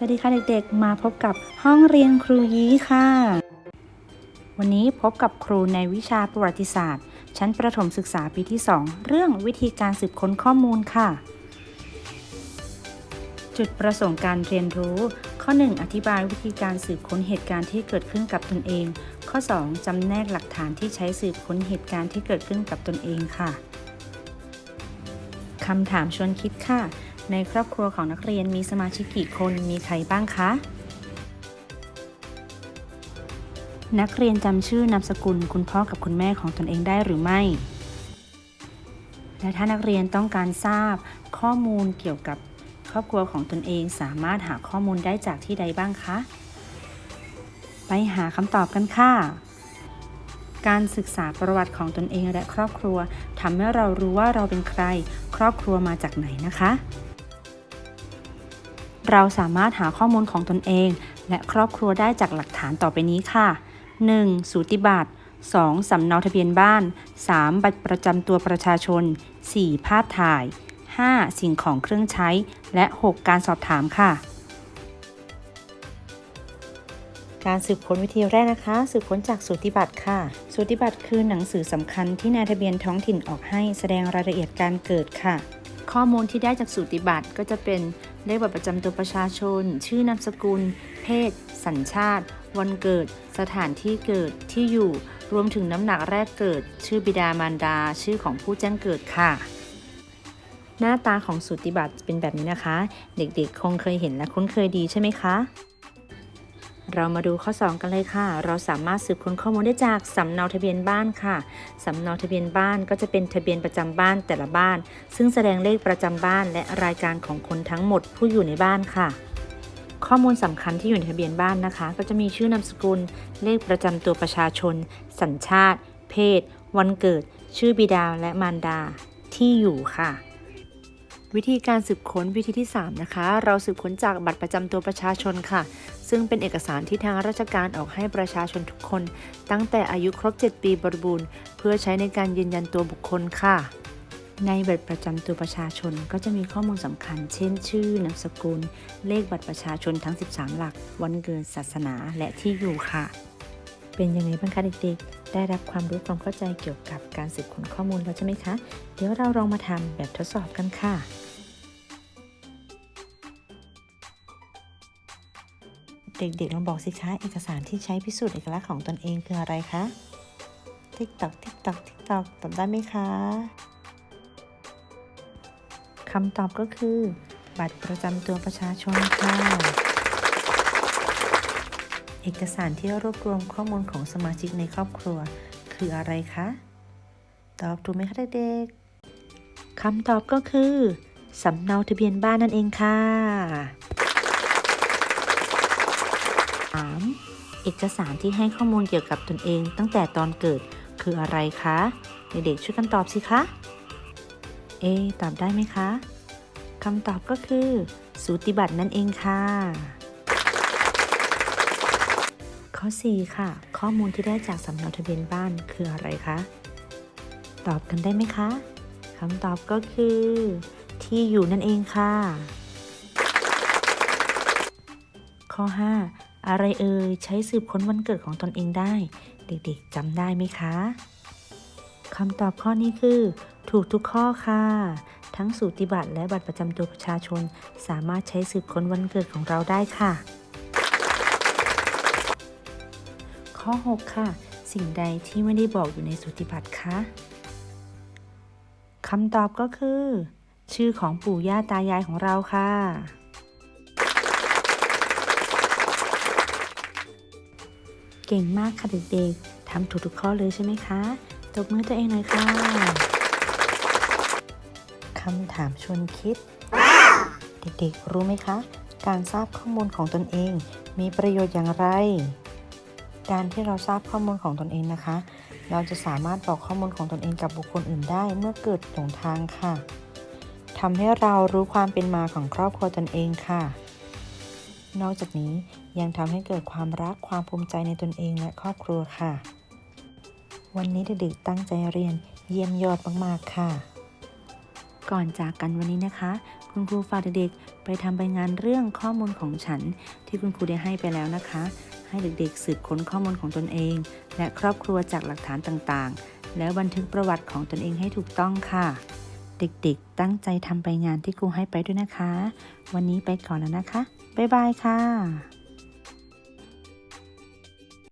สวัสดีค่ะเด็กๆ มาพบกับห้องเรียนครูยี้ค่ะ วันนี้พบกับครูในวิชาประวัติศาสตร์ ชั้นประถมศึกษาปีที่ 2 เรื่องวิธีการสืบค้นข้อมูลค่ะ จุดประสงค์การเรียนรู้ ข้อ 1 อธิบายวิธีการสืบค้นเหตุการณ์ที่เกิดขึ้นกับตนเอง ข้อ 2จำแนกหลักฐานที่ใช้สืบค้นเหตุการณ์ที่เกิดขึ้นกับตนเองค่ะคำถามชวนคิดค่ะ ในครอบครัวของนักเรียนมีสมาชิกกี่คนมีใครบ้างคะ นักเรียนจำชื่อนามสกุลคุณพ่อกับคุณแม่ของตนเองได้หรือไม่ และถ้านักเรียนต้องการทราบข้อมูลเกี่ยวกับครอบครัวของตนเองสามารถหาข้อมูลได้จากที่ใดบ้างคะ ไปหาคำตอบกันค่ะ การศึกษาประวัติของตนเองและครอบครัวทำให้เรารู้ว่าเราเป็นใคร ครอบครัวมาจากไหนนะคะ เราสามารถหาข้อมูลของตนเอง และครอบครัวได้จากหลักฐานต่อไปนี้ค่ะ 1. สูติบัตร 2. สำเนาทะเบียนบ้าน 3. บัตรประจำตัวประชาชน 4. ภาพถ่าย 5. สิ่งของเครื่องใช้ และ 6. การสอบถามค่ะ การสืบค้นวิธีแรกนะคะ สืบค้นจากสูติบัตรค่ะ สูติบัตรคือหนังสือสำคัญที่นายทะเบียนท้องถิ่นออกให้แสดงรายละเอียดการเกิดค่ะ ข้อมูลที่ได้จากสูติบัตรก็จะเป็น เลขบัตรประจำตัวประชาชน ชื่อนามสกุล เพศ สัญชาติ วันเกิด สถานที่เกิดที่อยู่ รวมถึงน้ำหนักแรกเกิด ชื่อบิดามารดา ชื่อของผู้แจ้งเกิดค่ะ หน้าตาของสูติบัตรเป็นแบบนี้นะคะ เด็กๆ คงเคยเห็นและคุ้นเคยดีใช่ไหมคะ เรามาดูข้อ 2 กันเลยค่ะ เราสามารถสืบค้นข้อมูลได้จากสำเนาทะเบียนบ้านค่ะ สำเนาทะเบียนบ้านก็จะเป็นทะเบียนประจำบ้านแต่ละบ้าน ซึ่งแสดงเลขประจำบ้านและรายการของคนทั้งหมดผู้อยู่ในบ้านค่ะ ข้อมูลสำคัญที่อยู่ในทะเบียนบ้านนะคะ ก็จะมีชื่อนามสกุล เลขประจำตัวประชาชน สัญชาติ เพศ วันเกิด ชื่อบิดาและมารดา ที่อยู่ค่ะ วิธีการสืบค้นวิธีที่ 3 นะคะ เราสืบค้นจากบัตรประจำตัวประชาชนค่ะ ซึ่งเป็นเอกสารที่ทางราชการออกให้ประชาชนทุกคน ตั้งแต่อายุครบ 7 ปีบริบูรณ์ เพื่อใช้ในการยืนยันตัวบุคคลค่ะ ในบัตรประจำตัวประชาชนก็จะมีข้อมูลสำคัญ เช่น ชื่อนามสกุล เลขบัตรประชาชนทั้ง 13 หลัก วันเกิดศาสนาและที่อยู่ค่ะ เป็นยังไงบ้างคะเด็กๆ ได้รับความรู้ความเข้าใจเกี่ยวกับการสืบค้นข้อมูลแล้วใช่ไหมคะ เดี๋ยวเราลองมาทำแบบทดสอบกันค่ะ เด็กๆลองบอกสิคะเอกสารที่ใช้พิสูจน์เอกลักษณ์ของตนเองคืออะไรคะติ๊กตอกติ๊กตอกติ๊กตอกตอบได้ไหมคะคำตอบก็คือ บัตรประจำตัวประชาชนค่ะ เอกสารที่รวบรวมข้อมูลของสมาชิกในครอบครัว คืออะไรคะ ตอบถูกไหมคะเด็กๆคำตอบก็คือสำเนาทะเบียนบ้านนั่นเองค่ะ 3. เอกสารที่ให้ข้อมูลเกี่ยวกับตนเองตั้งแต่ตอนเกิดคืออะไรคะ เด็กๆช่วยกันตอบสิคะ เอ ตอบได้ไหมคะคำตอบก็คือ สูติบัตรนั่นเองค่ะ ข้อ 4 ค่ะ ข้อมูลที่ได้จากสำเนาทะเบียนบ้านคืออะไรคะ ตอบกันได้ไหมคะคำตอบก็คือ ที่อยู่นั่นเองค่ะ ข้อ 5 อะไรเอ่ยใช้สืบค้นวันเกิดของตนเองได้ เด็กๆจำได้ไหมคะคำตอบข้อนี้คือ ถูกทุกข้อค่ะ ทั้งสูติบัตรและบัตรประจำตัวประชาชน สามารถใช้สืบค้นวันเกิดของเราได้ค่ะ ข้อ 6 ค่ะ สิ่งใดที่ไม่ได้บอกอยู่ในสูติบัตรคะคำตอบก็คือ ชื่อของปู่ย่าตายายของเราค่ะ เก่งมากค่ะเด็กๆทำถูกทุกข้อเลยใช่ไหมคะตบมือตัวเองหน่อยค่ะคำถามชวนคิด เด็กๆรู้ไหมคะ การทราบข้อมูลของตนเองมีประโยชน์อย่างไร การที่เราทราบข้อมูลของตนเองนะคะ เราจะสามารถบอกข้อมูลของตนเองกับบุคคลอื่นได้เมื่อเกิดหลงทางค่ะทำให้เรารู้ความเป็นมาของครอบครัวตนเองค่ะ นอกจากนี้ยังทำให้เกิดความรักความภูมิใจในตนเองและครอบครัวค่ะ วันนี้เด็กๆตั้งใจเรียนเยี่ยมยอดมากๆค่ะ ก่อนจากกันวันนี้นะคะ คุณครูฝากเด็กๆไปทำใบงานเรื่องข้อมูลของฉัน ที่คุณครูได้ให้ไปแล้วนะคะ ให้เด็กๆ สืบค้นข้อมูลของตนเอง และครอบครัวจากหลักฐานต่างๆ แล้วบันทึกประวัติของตนเองให้ถูกต้องค่ะ เด็กๆ ตั้งใจทำไปงานที่ครูให้ไปด้วยนะคะ วันนี้ไปก่อนแล้วนะคะ บ๊ายบายค่ะ